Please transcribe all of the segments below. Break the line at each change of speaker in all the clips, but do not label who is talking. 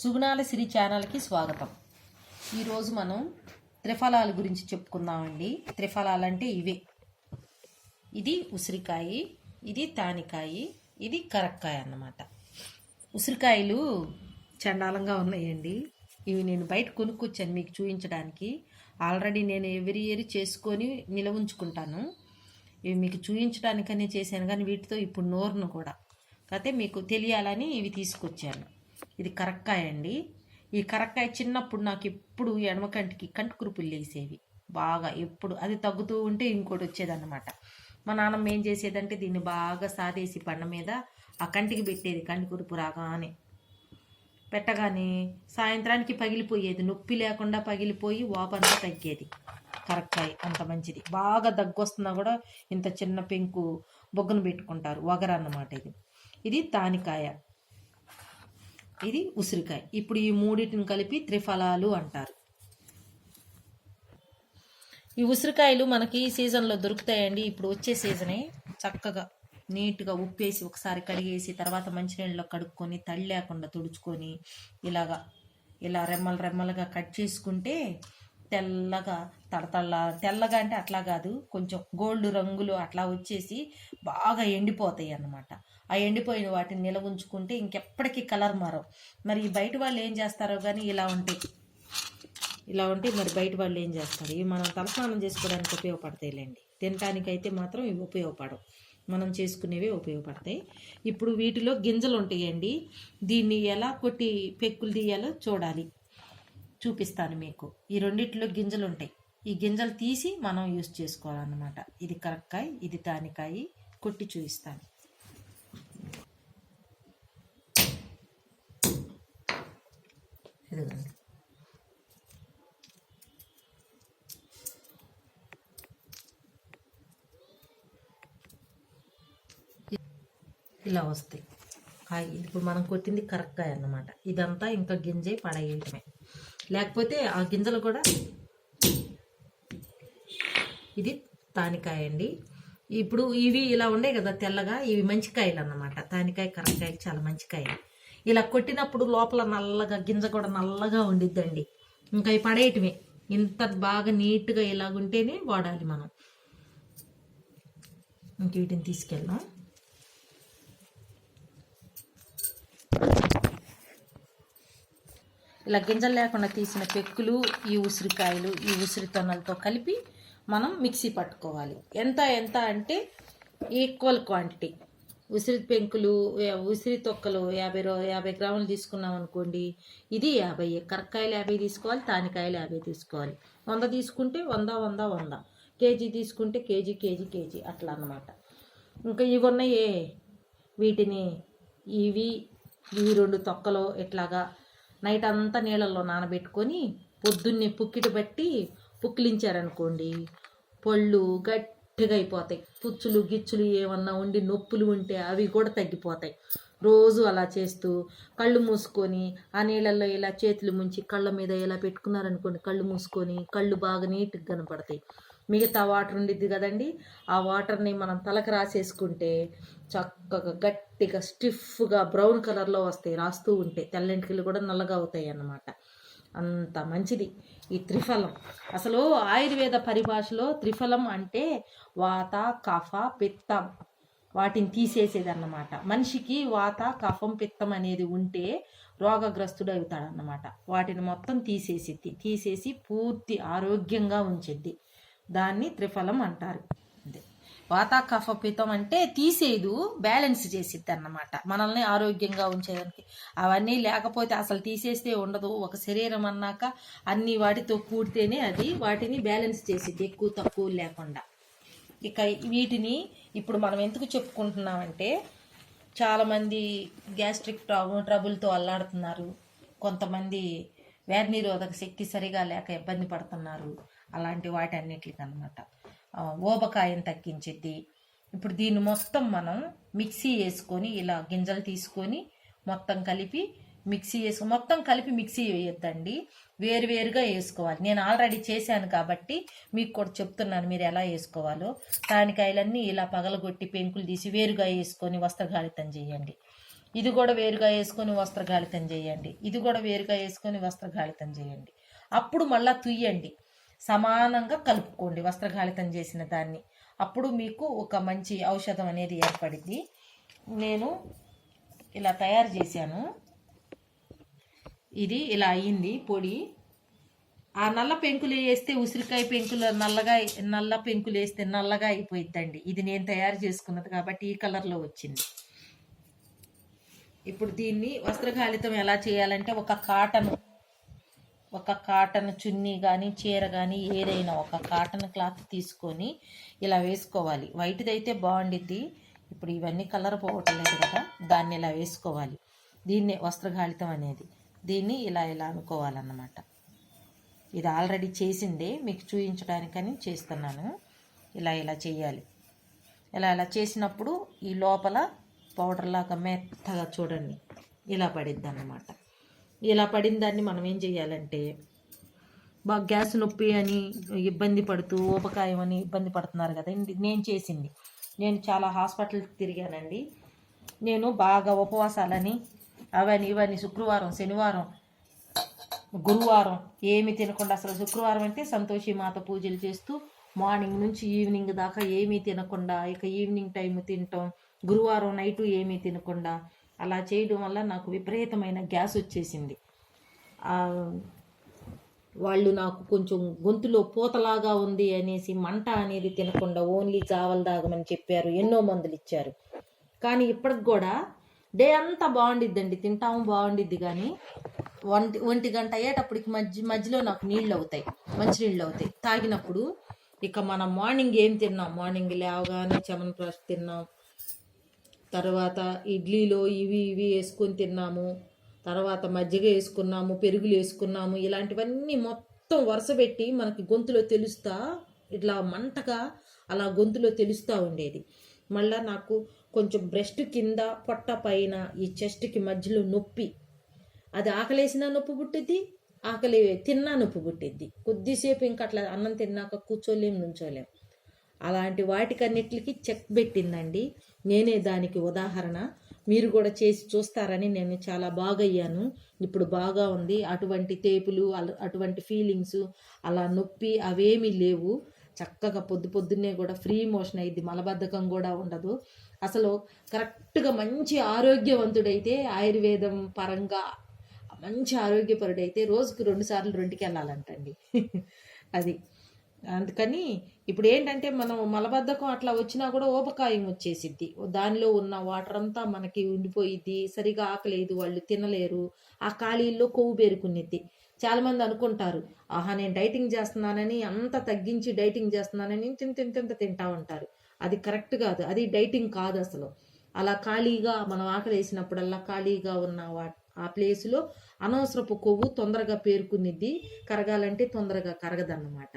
సుగుణాల సిరి ఛానల్కి స్వాగతం. ఈరోజు మనం త్రిఫలాల గురించి చెప్పుకుందామండి. త్రిఫలాలు అంటే ఇవే. ఇది ఉసిరికాయ ఇది తానికాయ ఇది కరక్కాయ అన్నమాట. ఉసిరికాయలు చండాలంగా ఉన్నాయండి. ఇవి నేను బయట కొనుక్కొచ్చాను మీకు చూపించడానికి ఆల్రెడీ నేను ఎవరి ఇయర్ చేసుకొని నిలవ ఉంచుకుంటాను. ఇవి మీకు చూపించడానికనే చేశాను కానీ వీటితో ఇప్పుడు నోరును కూడా. కాకపోతే మీకు తెలియాలని ఇవి తీసుకొచ్చాను. ఇది కరక్కాయ అండి. ఈ కరక్కాయ చిన్నప్పుడు నాకు ఎప్పుడు ఎడమ కంటికి కంటి కురుపులు లేసేవి. బాగా ఎప్పుడు అది తగ్గుతూ ఉంటే ఇంకోటి వచ్చేదన్నమాట. మా నాన్నమ్మ ఏం చేసేదంటే దీన్ని బాగా సాదేసి పండ మీద ఆ కంటికి పెట్టేది కంటి కురుపు రాగానే. పెట్టగానే సాయంత్రానికి పగిలిపోయేది. నొప్పి లేకుండా పగిలిపోయి వాపంతా తగ్గేది. కరక్కాయ అంత మంచిది. బాగా దగ్గు వస్తున్నా కూడా ఇంత చిన్న పెంకు బొగ్గును పెట్టుకుంటారు. వగర అన్నమాట ఇది. ఇది తానికాయ. ఇది ఉసిరికాయ. ఇప్పుడు ఈ మూడింటిని కలిపి త్రిఫలాలు అంటారు. ఈ ఉసిరికాయలు మనకి ఈ సీజన్లో దొరుకుతాయండి. ఇప్పుడు వచ్చే సీజనే చక్కగా నీట్గా ఉప్పేసి ఒకసారి కడిగేసి తర్వాత మంచినీళ్ళలో కడుక్కొని తడి లేకుండా తుడుచుకొని ఇలాగా ఇలా రెమ్మలు రెమ్మలుగా కట్ చేసుకుంటే తెల్లగా తడతళ్ళ తెల్లగా అంటే అట్లా కాదు. కొంచెం గోల్డ్ రంగులు అట్లా వచ్చేసి బాగా ఎండిపోతాయి అన్నమాట. ఆ ఎండిపోయిన వాటిని నిల్వ ఉంచుకుంటే ఇంకెప్పటికీ కలర్ మారవు. మరి బయట వాళ్ళు ఏం చేస్తారో కానీ ఇలా ఉంటాయి ఇలా ఉంటే మరి బయట వాళ్ళు ఏం చేస్తారు? ఇవి మనం తలస్నానం చేసుకోవడానికి ఉపయోగపడతాయిలేండి తినటానికైతే మాత్రం ఇవి ఉపయోగపడవు. మనం చేసుకునేవి ఉపయోగపడతాయి. ఇప్పుడు వీటిలో గింజలు ఉంటాయండి. దీన్ని ఎలా కొట్టి పెక్కులు తీయాలో చూడాలి. చూపిస్తాను మీకు. ఈ రెండిట్లో గింజలు ఉంటాయి. ఈ గింజలు తీసి మనం యూస్ చేసుకోవాలన్నమాట. ఇది కరక్కాయ ఇది తానికాయ కొట్టి చూపిస్తాను. ఇదిగోండి. ఇలా వస్తాయి. కాయ ఇప్పుడు మనం కొట్టింది కరక్కాయ అన్నమాట. ఇదంతా ఇంకా గింజ పడేయటమే. లేకపోతే ఆ గింజలు కూడా ఇది తానికాయ అండి. ఇప్పుడు ఇవి ఇలా ఉండే కదా తెల్లగా ఇవి మంచి కాయలు అన్నమాట. తానికాయ కరక్కాయలు చాలా మంచి కాయలు ఇలా కొట్టినప్పుడు లోపల నల్లగా గింజ కూడా నల్లగా ఉండిద్దండి. ఇంకా ఇవి పడేయటమే. ఇంత బాగా నీట్గా ఇలాగుంటేనే వాడాలి మనం. ఇంక వీటిని తీసుకెళ్దాం. ఇలా గింజలు లేకుండా తీసిన పెక్కులు ఈ ఉసిరికాయలు ఈ ఉసిరి తొనలతో కలిపి మనం మిక్సీ పట్టుకోవాలి. ఎంత ఎంత అంటే ఈక్వల్ క్వాంటిటీ. ఉసిరి పెంకులు ఉసిరి తొక్కలు యాభై రో యాభై గ్రాములు తీసుకున్నాం అనుకోండి ఇది యాభై కరక్కాయలు యాభై తీసుకోవాలి తానికాయలు యాభై తీసుకోవాలి. వంద తీసుకుంటే వంద వంద వంద. కేజీ తీసుకుంటే కేజీ కేజీ కేజీ అట్లా అన్నమాట. ఇంకా ఇవి ఉన్నాయే. వీటిని ఇవి ఇవి రెండు తొక్కలు ఇట్లాగా నైట్ అంతా నీళ్ళల్లో నానబెట్టుకొని పొద్దున్నే పుక్కిటి బట్టి పుక్కిలించారనుకోండి పళ్ళు గట్టిగా అయిపోతాయి. పుచ్చులు గిచ్చులు ఏమన్నా ఉండి నొప్పులు ఉంటే అవి కూడా తగ్గిపోతాయి. రోజు అలా చేస్తూ కళ్ళు మూసుకొని ఆ నీళ్ళల్లో ఇలా చేతులు ముంచి కళ్ళ మీద ఇలా పెట్టుకున్నారనుకోండి కళ్ళు మూసుకొని కళ్ళు బాగా నీట్గా కనపడతాయి. మిగతా వాటర్ ఉండిద్ది కదండి ఆ వాటర్ని మనం తలకు రాసేసుకుంటే చక్కగా గట్టిగా స్టిఫ్గా బ్రౌన్ కలర్లో వస్తాయి రాస్తూ ఉంటే. తెల్లంటికలు కూడా నల్లగా అవుతాయి అన్నమాట అంత మంచిది. ఈ త్రిఫలం. అసలు ఆయుర్వేద పరిభాషలో త్రిఫలం అంటే వాత కఫ పిత్తం. వాటిని తీసేసేది అన్నమాట మనిషికి వాత కఫం పిత్తం అనేది ఉంటే రోగగ్రస్తుడు అవుతాడన్నమాట వాటిని మొత్తం తీసేసిద్ది తీసేసి పూర్తి ఆరోగ్యంగా ఉంచిద్ది. దాన్ని త్రిఫలం అంటారు. వాత కఫ అంటే తీసేదు బ్యాలెన్స్ చేసిద్ది అన్నమాట మనల్ని ఆరోగ్యంగా ఉంచేదానికి. అవన్నీ లేకపోతే అసలు తీసేస్తే ఉండదు. ఒక శరీరం అన్నాక అన్ని వాటితో కూడితేనే అది వాటిని బ్యాలెన్స్ చేసిద్ది ఎక్కువ తక్కువ లేకుండా. ఇక వీటిని ఇప్పుడు మనం ఎందుకు చెప్పుకుంటున్నామంటే చాలామంది గ్యాస్ట్రిక్ ట్రబుల్ ట్రబుల్తో అల్లాడుతున్నారు. కొంతమంది వ్యాధి నిరోధక శక్తి సరిగా లేక ఇబ్బంది పడుతున్నారు. అలాంటి వాటి అన్నిటికి అనమాట ఓబకాయం తగ్గించిద్ది. ఇప్పుడు దీన్ని మొత్తం మనం మిక్సీ వేసుకొని ఇలా గింజలు తీసుకొని మొత్తం కలిపి మిక్సీ వేసు మొత్తం కలిపి మిక్సీ వేయొద్దండి. వేరువేరుగా వేసుకోవాలి. నేను ఆల్రెడీ చేశాను కాబట్టి మీకు కూడా చెప్తున్నాను మీరు ఎలా వేసుకోవాలో. తానికాయలన్నీ ఇలా పగలగొట్టి పెంకులు తీసి వేరుగా వేసుకొని వస్త్రగాళితం చేయండి. ఇది కూడా వేరుగా వేసుకొని వస్త్రగాళితం చేయండి. ఇది కూడా వేరుగా వేసుకొని వస్త్రగాళితం చేయండి. అప్పుడు మళ్ళా తుయ్యండి. సమానంగా కలుపుకోండి వస్త్రగాళితం చేసిన దాన్ని. అప్పుడు మీకు ఒక మంచి ఔషధం అనేది ఏర్పడింది. నేను ఇలా తయారు చేశాను. ఇది ఇలా అయ్యింది పొడి. ఆ నల్ల పెంకులు వేస్తే ఉసిరికాయ పెంకులు నల్లగా నల్ల పెంకులు వేస్తే నల్లగా అయిపోయిద్దండి. ఇది నేను తయారు చేసుకున్నది కాబట్టి ఈ కలర్లో వచ్చింది. ఇప్పుడు దీన్ని వస్త్రకాళితం ఎలా చేయాలంటే ఒక కాటన్ ఒక కాటన్ చున్నీ కానీ చీర కానీ ఏదైనా ఒక కాటన్ క్లాత్ తీసుకొని ఇలా వేసుకోవాలి. వైట్ది అయితే బాగుండిద్ది. ఇప్పుడు ఇవన్నీ కలర్ పోవట్లేదు కదా దాన్ని ఇలా వేసుకోవాలి. దీన్నే వస్త్రగాళితం అనేది. దీన్ని ఇలా ఇలా అనుకోవాలన్నమాట. ఇది ఆల్రెడీ చేసిందే మీకు చూపించడానికని చేస్తున్నాను. ఇలా ఇలా చేయాలి. ఇలా ఇలా చేసినప్పుడు ఈ లోపల పౌడర్ లాగా మెత్తగా చూడండి. ఇలా పడిద్ది అన్నమాట ఇలా పడిన దాన్ని మనం ఏం చేయాలంటే బాగా గ్యాస్ నొప్పి అని ఇబ్బంది పడుతూ ఊపకాయం అని ఇబ్బంది పడుతున్నారు కదా నేను చేసింది. నేను చాలా హాస్పిటల్కి తిరిగానండి. నేను బాగా ఉపవాసాలని అవని ఇవని శుక్రవారం శనివారం గురువారం ఏమి తినకుండా అసలు శుక్రవారం అంటే సంతోషి మాత పూజలు చేస్తూ మార్నింగ్ నుంచి ఈవినింగ్ దాకా ఏమీ తినకుండా ఇక ఈవినింగ్ టైం తినటం గురువారం నైటు ఏమీ తినకుండా అలా చేయడం వల్ల నాకు విపరీతమైన గ్యాస్ వచ్చేసింది. వాళ్ళు నాకు కొంచెం గొంతులో పూతలాగా ఉంది అనేసి మంట అనేది తినకుండా ఓన్లీ జావలు తాగమని చెప్పారు ఎన్నో మందులు ఇచ్చారు. కానీ ఇప్పటికి కూడా డే అంతా బాగుండిద్దండి తింటాము బాగుండిద్ది కానీ ఒంటి ఒంటి గంట అయ్యేటప్పటికి మధ్య మధ్యలో నాకు నీళ్ళు అవుతాయి మంచినీళ్ళు అవుతాయి. తాగినప్పుడు ఇక మనం మార్నింగ్ ఏం తిన్నాం? మార్నింగ్ లేవగానే చమన్ ప్రాష్ తిన్నాం తర్వాత ఇడ్లీలో ఇవి ఇవి వేసుకొని తిన్నాము. తర్వాత మజ్జిగ వేసుకున్నాము పెరుగులు వేసుకున్నాము. ఇలాంటివన్నీ మొత్తం వరుస పెట్టి మనకి గొంతులో తెలుస్తా ఇట్లా మంటగా అలా గొంతులో తెలుస్తూ ఉండేది. మళ్ళా నాకు కొంచెం బ్రెస్ట్ కింద పొట్ట పైన ఈ చెస్ట్కి మధ్యలో నొప్పి. అది ఆకలేసినా నొప్పి పుట్టిద్ది ఆకలి తిన్నా నొప్పి పుట్టిద్ది. కొద్దిసేపు ఇంకా అట్లా అన్నం తిన్నాక కూర్చోలేం నుంచోలేం. అలాంటి వాటికన్నిటికి చెక్ పెట్టిందండి. నేనే దానికి ఉదాహరణ. మీరు కూడా చేసి చూస్తారని నేను చాలా బాగయ్యాను ఇప్పుడు బాగా ఉంది. అటువంటి తేపులు అటువంటి ఫీలింగ్స్ అలా నొప్పి అవేమీ లేవు. చక్కగా పొద్దు పొద్దున్నే కూడా ఫ్రీ మోషన్ అయింది మలబద్ధకం కూడా ఉండదు. అసలు కరెక్ట్గా మంచి ఆరోగ్యవంతుడైతే ఆయుర్వేదం పరంగా మంచి ఆరోగ్యపరుడైతే రోజుకు రెండు సార్లు రెండుకి వెళ్ళాలంటండి అది. అందుకని ఇప్పుడు ఏంటంటే మనం మలబద్ధకం అట్లా వచ్చినా కూడా ఊపకాయం వచ్చేసిద్ది. దానిలో ఉన్న వాటర్ అంతా మనకి ఉండిపోయిద్ది. సరిగా ఆకలేదు వాళ్ళు తినలేరు. ఆ ఖాళీల్లో కొవ్వు పేరుకునిద్ది చాలామంది అనుకుంటారు ఆహా నేను డైటింగ్ చేస్తున్నానని అంత తగ్గించి డైటింగ్ చేస్తున్నానని ఇంత తింత తింటా ఉంటారు. అది కరెక్ట్ కాదు. అది డైటింగ్ కాదు అసలు. అలా ఖాళీగా మనం ఆకలి వేసినప్పుడల్లా ఖాళీగా ఉన్న వా ఆ ప్లేస్లో అనవసరపు కొవ్వు తొందరగా పేరుకునిద్ది కరగాలంటే తొందరగా కరగదన్నమాట.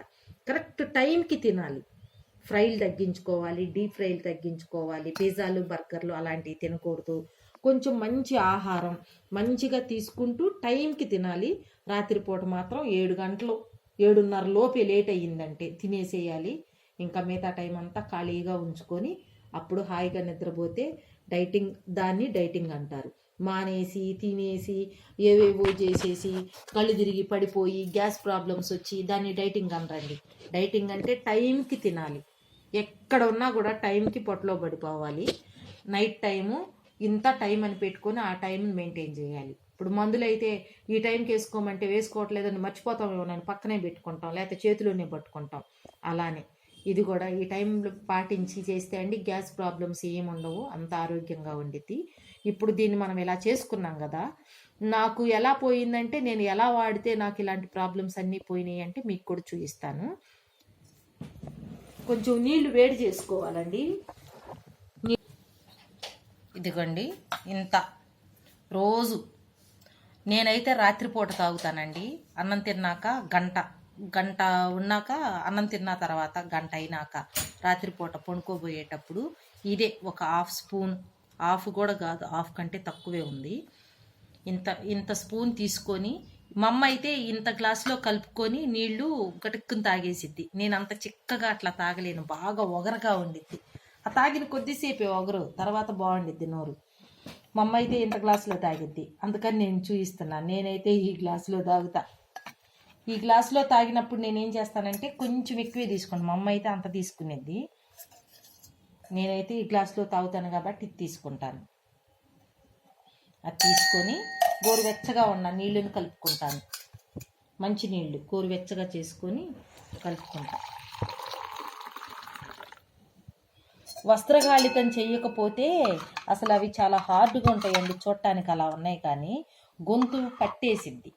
కరెక్ట్ టైంకి తినాలి. ఫ్రైలు తగ్గించుకోవాలి డీప్ ఫ్రైలు తగ్గించుకోవాలి పిజ్జాలు బర్గర్లు అలాంటివి తినకూడదు. కొంచెం మంచి ఆహారం మంచిగా తీసుకుంటూ టైంకి తినాలి. రాత్రిపూట మాత్రం ఏడు గంటలు ఏడున్నర లోపే లేట్ అయ్యిందంటే తినేసేయాలి. ఇంకా మిగతా టైం అంతా ఖాళీగా ఉంచుకొని అప్పుడు హాయిగా నిద్రపోతే డైటింగ్ దాన్ని డైటింగ్ అంటారు. మానేసి తినేసి ఏవేవో చేసేసి కళ్ళు తిరిగి పడిపోయి గ్యాస్ ప్రాబ్లమ్స్ వచ్చి దాన్ని డైటింగ్ అనరండి. డైటింగ్ అంటే టైంకి తినాలి. ఎక్కడ ఉన్నా కూడా టైంకి పొట్టలో పడిపోవాలి. నైట్ టైము ఇంత టైం అని పెట్టుకొని ఆ టైం మెయింటైన్ చేయాలి. ఇప్పుడు మందులు అయితే ఈ టైంకి వేసుకోమంటే వేసుకోవట్లేదని మర్చిపోతామేమో నేను పక్కనే పెట్టుకుంటాం లేకపోతే చేతిలోనే పట్టుకుంటాం. అలానే ఇది కూడా ఈ టైంలో పాటించి చేస్తే అండి గ్యాస్ ప్రాబ్లమ్స్ ఏమి ఉండవు అంత ఆరోగ్యంగా ఉండిద్ది. ఇప్పుడు దీన్ని మనం ఇలా చేసుకున్నాం కదా నాకు ఎలా పోయిందంటే నేను ఎలా వాడితే నాకు ఇలాంటి ప్రాబ్లమ్స్ అన్నీ పోయినాయి అంటే మీకు కూడా చూపిస్తాను. కొంచెం నీళ్ళు వేడి చేసుకోవాలండి. ఇదిగోండి ఇంత. రోజు నేనైతే రాత్రిపూట తాగుతానండి అన్నం తిన్నాక గంట. గంట ఉన్నాక అన్నం తిన్న తర్వాత గంట అయినాక రాత్రిపూట పడుకోబోయేటప్పుడు ఇదే ఒక హాఫ్ స్పూన్ హాఫ్ కూడా కాదు హాఫ్ కంటే తక్కువే ఉంది. ఇంత ఇంత స్పూన్ తీసుకొని మా అమ్మ అయితే ఇంత గ్లాసులో కలుపుకొని నీళ్ళు గటుక్కుని తాగేసిద్ది. నేను అంత చిక్కగా అట్లా తాగలేను బాగా ఒగరగా ఉండిద్ది. ఆ తాగిన కొద్దిసేపే ఒగరు తర్వాత బాగుండిద్ది నోరు. మా అమ్మ అయితే ఇంత గ్లాసులో తాగిద్ది. అందుకని నేను చూపిస్తున్నాను నేనైతే ఈ గ్లాసులో తాగుతా. ఈ గ్లాసులో తాగినప్పుడు నేను ఏం చేస్తానంటే కొంచెం ఎక్కువే తీసుకోండి మా అమ్మ అయితే అంత తీసుకునేది. నేనైతే ఈ గ్లాసులో తాగుతాను కాబట్టి ఇది తీసుకుంటాను. అది తీసుకొని గోరువెచ్చగా ఉన్న నీళ్ళని కలుపుకుంటాను. మంచి నీళ్ళు గోరువెచ్చగా చేసుకొని కలుపుకుంటాను వస్త్రగాళితం చేయకపోతే అసలు అవి చాలా హార్డ్గా ఉంటాయండి చూడటానికి అలా ఉన్నాయి కానీ గొంతు పట్టేసిద్ది.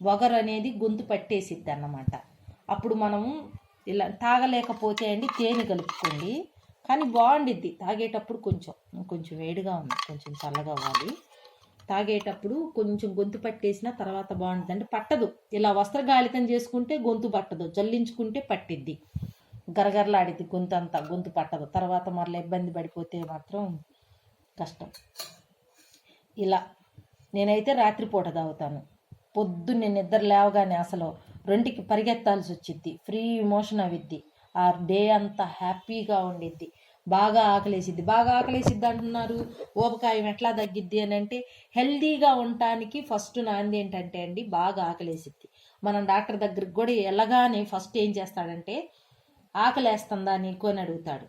వగరు అనేది గొంతు పట్టేసిద్ది అన్నమాట. అప్పుడు మనము ఇలా తాగలేకపోతే అండి తేనె కలుపుకోండి. కానీ బాగుండిద్ది. తాగేటప్పుడు కొంచెం కొంచెం వేడిగా ఉంది కొంచెం చల్లగా అవ్వాలి. తాగేటప్పుడు కొంచెం గొంతు పట్టేసిన తర్వాత బాగుంటుంది అంటే పట్టదు. ఇలా వస్త్రగాలితం చేసుకుంటే గొంతు పట్టదు. జల్లించుకుంటే పట్టిద్ది. గరగరలాడిద్ది గొంతు అంతా. గొంతు పట్టదు. తర్వాత మరలా ఇబ్బంది పడిపోతే మాత్రం కష్టం. ఇలా నేనైతే రాత్రిపూట తాగుతాను. పొద్దున్నే నిద్ర లేవగానే అసలు రెండుకి పరిగెత్తాల్సి వచ్చింది ఫ్రీ మోషన్ అవిద్ది ఆ డే అంతా హ్యాపీగా ఉండిద్ది. బాగా ఆకలేసిద్ది. బాగా ఆకలేసిద్ది అంటున్నారు. ఊబకాయం ఎట్లా తగ్గిద్ది అని అంటే హెల్దీగా ఉండటానికి ఫస్ట్ నాంది ఏంటంటే అండి బాగా ఆకలేసిద్ది. మనం డాక్టర్ దగ్గరికి కూడా వెళ్ళగానే ఫస్ట్ ఏం చేస్తాడంటే ఆకలేస్తుందా నీకు అని అడుగుతాడు.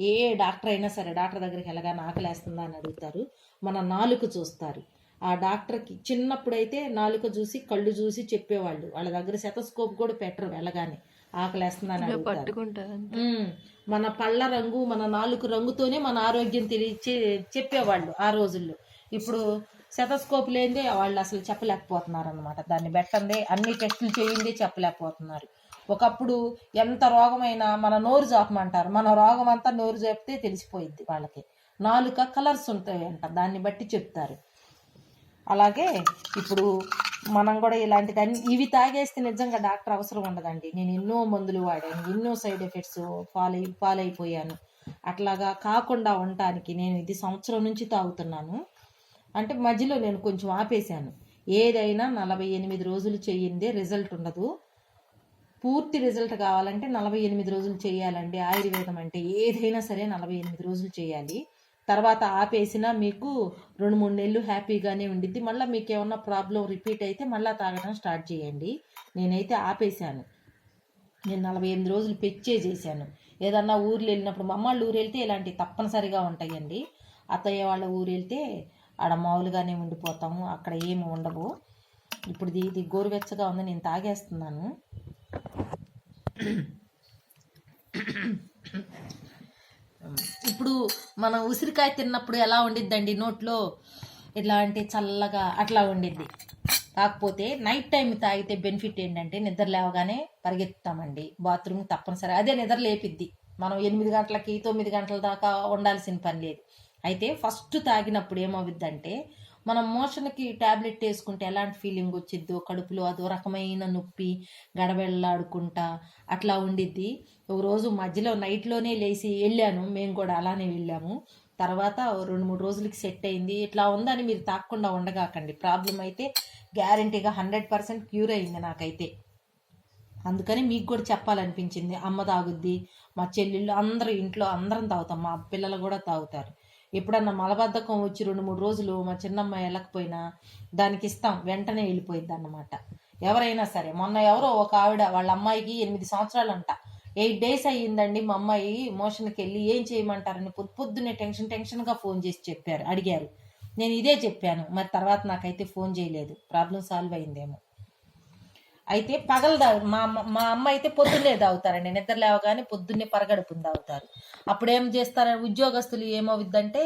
ఏ డాక్టర్ అయినా సరే డాక్టర్ దగ్గరికి వెళ్ళగానే ఆకలేస్తుందా అని అడుగుతారు. మన నాలుక చూస్తారు. ఆ డాక్టర్కి చిన్నప్పుడైతే నాలుక చూసి కళ్ళు చూసి చెప్పేవాళ్ళు. వాళ్ళ దగ్గర శతస్కోప్ కూడా పెట్టరు వెళ్ళగానే ఆకలేస్తుందా అని అడుగుతారు. ఉమ్, మన పళ్ళ రంగు మన నాలుగు రంగుతోనే మన ఆరోగ్యం తెలియచే చెప్పేవాళ్ళు ఆ రోజుల్లో. ఇప్పుడు శతస్కోప్ లేనిదే వాళ్ళు అసలు చెప్పలేకపోతున్నారు అనమాట దాన్ని పెట్టందే అన్ని టెస్టులు చేయిందే చెప్పలేకపోతున్నారు. ఒకప్పుడు ఎంత రోగమైనా మన నోరు జాపమంటారు. మన రోగం అంతా నోరు జాపితే తెలిసిపోయిద్ది వాళ్ళకి. నాలుక కలర్స్ ఉంటాయంట దాన్ని బట్టి చెప్తారు. అలాగే ఇప్పుడు మనం కూడా ఇలాంటిది అన్ని ఇవి తాగేస్తే నిజంగా డాక్టర్ అవసరం ఉండదండి. నేను ఎన్నో మందులు వాడాను ఎన్నో సైడ్ ఎఫెక్ట్స్ ఫాలో ఫాలైపోయాను. అట్లాగా కాకుండా ఉండటానికి నేను ఇది సంవత్సరం నుంచి తాగుతున్నాను. అంటే మధ్యలో నేను కొంచెం ఆపేశాను. ఏదైనా నలభై ఎనిమిది రోజులు చేయిందే రిజల్ట్ ఉండదు. పూర్తి రిజల్ట్ కావాలంటే నలభై ఎనిమిది రోజులు చేయాలండి. ఆయుర్వేదం అంటే ఏదైనా సరే నలభై ఎనిమిది రోజులు చేయాలి. తర్వాత ఆపేసినా మీకు రెండు మూడు నెలలు హ్యాపీగానే ఉండిద్ది. మళ్ళీ మీకు ఏమన్నా ప్రాబ్లం రిపీట్ అయితే మళ్ళీ తాగడం స్టార్ట్ చేయండి. నేనైతే ఆపేశాను. నేను నలభై ఎనిమిది రోజులు పెచ్చే చేశాను. ఏదన్నా ఊర్లు వెళ్ళినప్పుడు మా అమ్మాళ్ళు ఊరు వెళ్తే ఇలాంటివి తప్పనిసరిగా ఉంటాయండి. అత్తయ్య వాళ్ళ ఊరు వెళ్తే ఆడ మామూలుగానే ఉండిపోతాము అక్కడ ఏమి ఉండవు. ఇప్పుడు ఇది గోరువెచ్చగా ఉంది నేను తాగేస్తున్నాను. ఇప్పుడు మనం ఉసిరికాయ తిన్నప్పుడు ఎలా ఉండిద్దండి నోట్లో? ఇట్లాంటి చల్లగా అట్లా ఉండిద్ది. కాకపోతే నైట్ టైం తాగితే బెనిఫిట్ ఏంటంటే నిద్ర లేవగానే పరిగెత్తుతామండి బాత్రూమ్ తప్పనిసరి. అదే నిద్ర లేపిద్ది. మనం ఎనిమిది గంటలకి తొమ్మిది గంటల దాకా ఉండాల్సిన పని లేదు. అయితే ఫస్ట్ తాగినప్పుడు ఏమవుద్దంటే మనం మోషన్కి ట్యాబ్లెట్ వేసుకుంటే ఎలాంటి ఫీలింగ్ వచ్చిద్దో కడుపులో అదో రకమైన నొప్పి గడబెళ్ళాడుకుంటా అట్లా ఉండిద్ది. ఒకరోజు మధ్యలో నైట్లోనే లేచి వెళ్ళాను. మేము కూడా అలానే వెళ్ళాము. తర్వాత రెండు మూడు రోజులకి సెట్ అయింది. ఇట్లా ఉందని మీరు తాకుండా ఉండగాకండి. ప్రాబ్లం అయితే గ్యారంటీగా హండ్రెడ్ పర్సెంట్ క్యూర్ అయింది నాకైతే. అందుకని మీకు కూడా చెప్పాలనిపించింది. అమ్మ తాగుద్ది మా చెల్లెళ్ళు అందరూ ఇంట్లో అందరం తాగుతాం. మా పిల్లలు కూడా తాగుతారు. ఎప్పుడన్నా మలబద్ధకం వచ్చి రెండు మూడు రోజులు మా చిన్నమ్మ వెళ్ళకపోయినా దానికి ఇస్తాం వెంటనే వెళ్ళిపోయిద్ది అన్నమాట ఎవరైనా సరే మొన్న ఎవరో ఒక ఆవిడ వాళ్ళ అమ్మాయికి ఎనిమిది సంవత్సరాలు అంట ఎయిట్ డేస్ అయ్యిందండి మా అమ్మాయి మోషన్కి వెళ్ళి ఏం చేయమంటారని పొద్దు పొద్దున్నే టెన్షన్ టెన్షన్గా ఫోన్ చేసి చెప్పారు అడిగారు. నేను ఇదే చెప్పాను మరి తర్వాత నాకైతే ఫోన్ చేయలేదు ప్రాబ్లం సాల్వ్ అయిందేమో. అయితే పగలు తాగు మా అమ్మ- మా అమ్మ అయితే పొద్దున్నే తాగుతారండి. నిద్ర లేవగానే పొద్దున్నే పరగడుపుని తాగుతారు. అప్పుడు ఏం చేస్తారు? ఉద్యోగస్తులు ఏమవుద్దంటే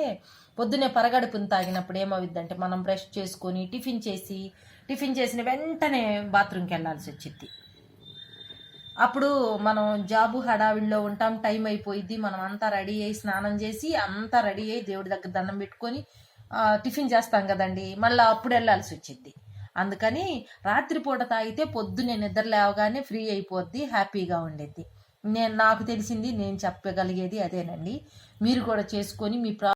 పొద్దున్నే పరగడుపుని తాగినప్పుడు ఏమవుద్దంటే మనం బ్రష్ చేసుకొని టిఫిన్ చేసి టిఫిన్ చేసిన వెంటనే బాత్రూమ్కి వెళ్ళాల్సి వచ్చింది అప్పుడు మనం జాబు హడావిడిలో ఉంటాం టైం అయిపోయిద్ది. మనం అంతా రెడీ అయ్యి స్నానం చేసి అంతా రెడీ అయ్యి దేవుడి దగ్గర దండం పెట్టుకొని టిఫిన్ చేస్తాం కదండి. మళ్ళీ అప్పుడు వెళ్ళాల్సి వచ్చింది అందుకని రాత్రిపూట తాగితే పొద్దున్నే నిద్ర లేవగానే ఫ్రీ అయిపోద్ది హ్యాపీగా ఉండేది నేను నాకు తెలిసింది నేను చెప్పగలిగేది అదేనండి. మీరు కూడా చేసుకొని మీ ప్రా